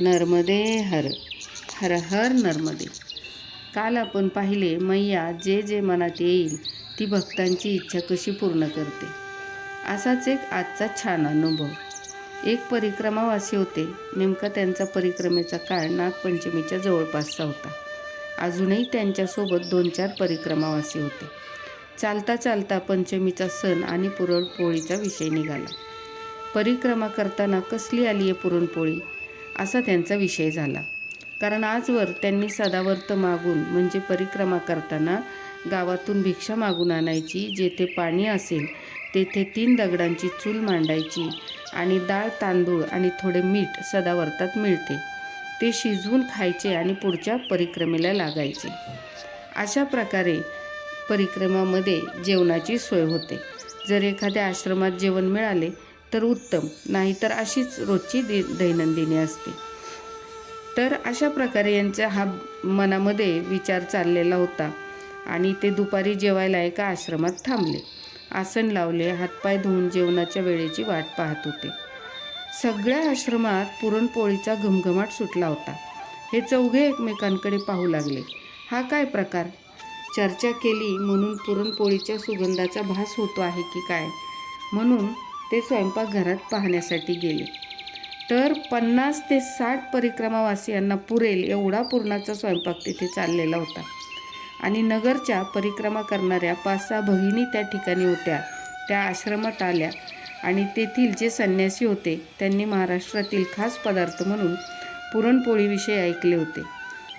नर्मदे हर हर हर नर्मदे. काल आपण पाहिले मैया जे जे मनात येईल ती भक्तांची इच्छा कशी पूर्ण करते. असाच एक आजचा छान अनुभव. एक परिक्रमावासी होते नेमका त्यांचा परिक्रमेचा काळ नागपंचमीच्या जवळपासचा होता. अजूनही त्यांच्यासोबत दोन चार परिक्रमावासी होते. चालता चालता पंचमीचा सण आणि पुरणपोळीचा विषय निघाला. परिक्रमा करताना कसली आली आहे पुरणपोळी? असा त्यांचा विषय झाला. कारण आजवर त्यांनी सदावर्त मागून म्हणजे परिक्रमा करताना गावातून भिक्षा मागून आणायची जेथे पाणी असेल तेथे तीन दगडांची चूल मांडायची आणि डाळ तांदूळ आणि थोडे मीठ सदावर्तात मिळते. ते शिजवून खायचे आणि पुढच्या परिक्रमेला लागायचे. अशा प्रकारे परिक्रमामध्ये जेवणाची सोय होते. जर एखाद्या आश्रमात जेवण मिळाले तर उत्तम नाहीतर अशीच रोजची दि दैनंदिनी असते. तर अशा प्रकारे यांचा हा मनामध्ये विचार चाललेला होता आणि ते दुपारी जेवायला एका आश्रमात थांबले. आसन लावले हातपाय धुवून जेवणाच्या वेळेची वाट पाहत होते. सगळ्या आश्रमात पुरणपोळीचा घमघमाट सुटला होता. हे चौघे एकमेकांकडे पाहू लागले. हा काय प्रकार? चर्चा केली म्हणून पुरणपोळीच्या सुगंधाचा भास होतो आहे की काय? म्हणून ते स्वयंपाकघरात पाहण्यासाठी गेले. तर पन्नास ते साठ परिक्रमावासियांना पुरेल एवढा पूर्णाचा स्वयंपाक तिथे चाललेला होता. आणि नगरच्या परिक्रमा करणाऱ्या पाच सहा भगिनी त्या ठिकाणी होत्या. त्या आश्रमात आल्या आणि तेथील जे संन्यासी होते त्यांनी महाराष्ट्रातील खास पदार्थ म्हणून पुरणपोळीविषयी ऐकले होते.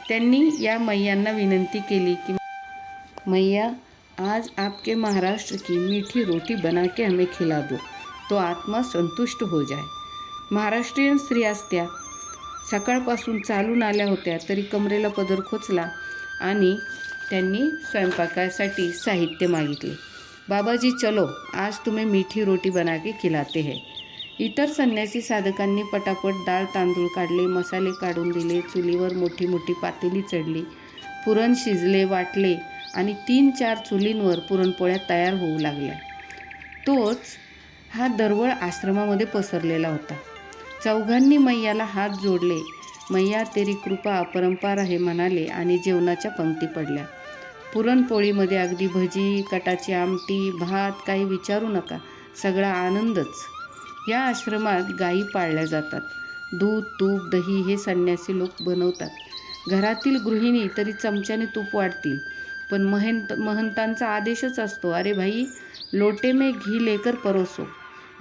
त्यांनी या मैयांना विनंती केली की मैया आज आपके महाराष्ट्र की मीठी रोटी बना के हमें खिला दो. तो आत्मा संतुष्ट हो जाय. महाराष्ट्रीयन स्त्रिया असत्या. सकाळपासून चालून आल्या होत्या तरी कमरेला पदर खोचला आणि त्यांनी स्वयंपाकासाठी साहित्य मागितले. बाबाजी चलो आज तुम्ही मीठी रोटी बना के खिलाते है. इतर संन्यासी साधकांनी पटापट डाळ तांदूळ काढले मसाले काढून दिले चुलीवर मोठी मोठी पातेली चढली पुरण शिजले वाटले आणि तीन चार चुलींवर पुरणपोळ्या तयार होऊ लागल्या. तोच हा दरवळ आश्रमामध्ये पसरलेला होता. चौघांनी मैयाला हात जोडले. मैया तेरी कृपा अपरंपार आहे म्हणाले आणि जेवणाच्या पंक्ती पडल्या. पुरणपोळीमध्ये अगदी भजी कटाची आमटी भात काही विचारू नका. सगळा आनंदच. या आश्रमात गायी पाळल्या जातात. दूध तूप दही हे संन्यासी लोक बनवतात. घरातील गृहिणी तरी चमच्याने तूप वाढतील. पण महंत महंतांचा आदेशच असतो अरे भाई लोटे में घी लेकर परोसो.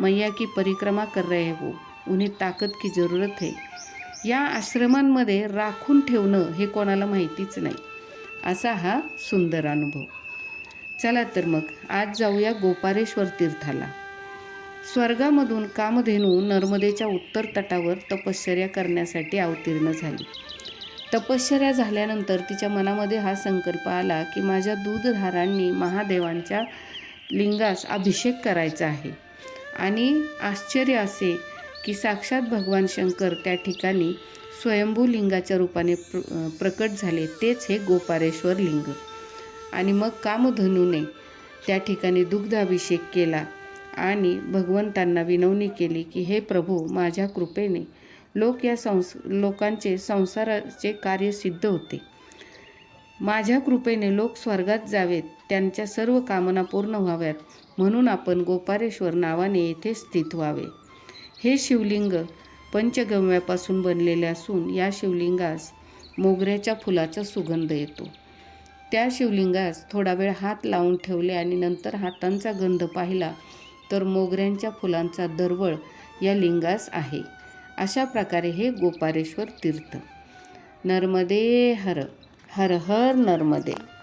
मैया की परिक्रमा कर रहे हो उन्हें ताकद की जरूरत है। या आश्रमांमध्ये राखून ठेवणं हे कोणाला माहितीच नाही. असा हा सुंदर अनुभव. चला तर मग आज जाऊया गोपारेश्वर तीर्थाला. स्वर्गामधून कामधेनू नर्मदेच्या उत्तर तटावर तपश्चर्या करण्यासाठी अवतीर्ण झाली. तपश्चर्या झाल्यानंतर तिच्या मनामध्ये हा संकल्प आला की माझ्या दूधधारांनी महादेवांच्या लिंगास अभिषेक करायचा आहे. आणि आश्चर्य असे की साक्षात भगवान शंकर त्या ठिकाणी स्वयंभू लिंगाच्या रूपाने प्र प्रकट झाले. तेच हे गोपारेश्वर लिंग. आणि मग कामधनूने त्या ठिकाणी दुग्धाभिषेक केला आणि भगवंतांना विनवणी केली की हे प्रभू माझ्या कृपेने लोक या संस लोकांचे संसाराचे कार्य सिद्ध होते. माझ्या कृपेने लोक स्वर्गात जावेत त्यांच्या सर्व कामना पूर्ण व्हाव्यात म्हणून आपण गोपारेश्वर नावाने येथे स्थित व्हावे. हे शिवलिंग पंचगव्यापासून बनलेले असून या शिवलिंगास मोगऱ्याच्या फुलाचा सुगंध येतो. त्या शिवलिंगास थोडा वेळ हात लावून ठेवले आणि नंतर हातांचा गंध पाहिला तर मोगऱ्यांच्या फुलांचा दरवळ या लिंगास आहे. अशा प्रकारे हे गोपारेश्वर तीर्थ. नर्मदे हर! हर हर नर्मदे.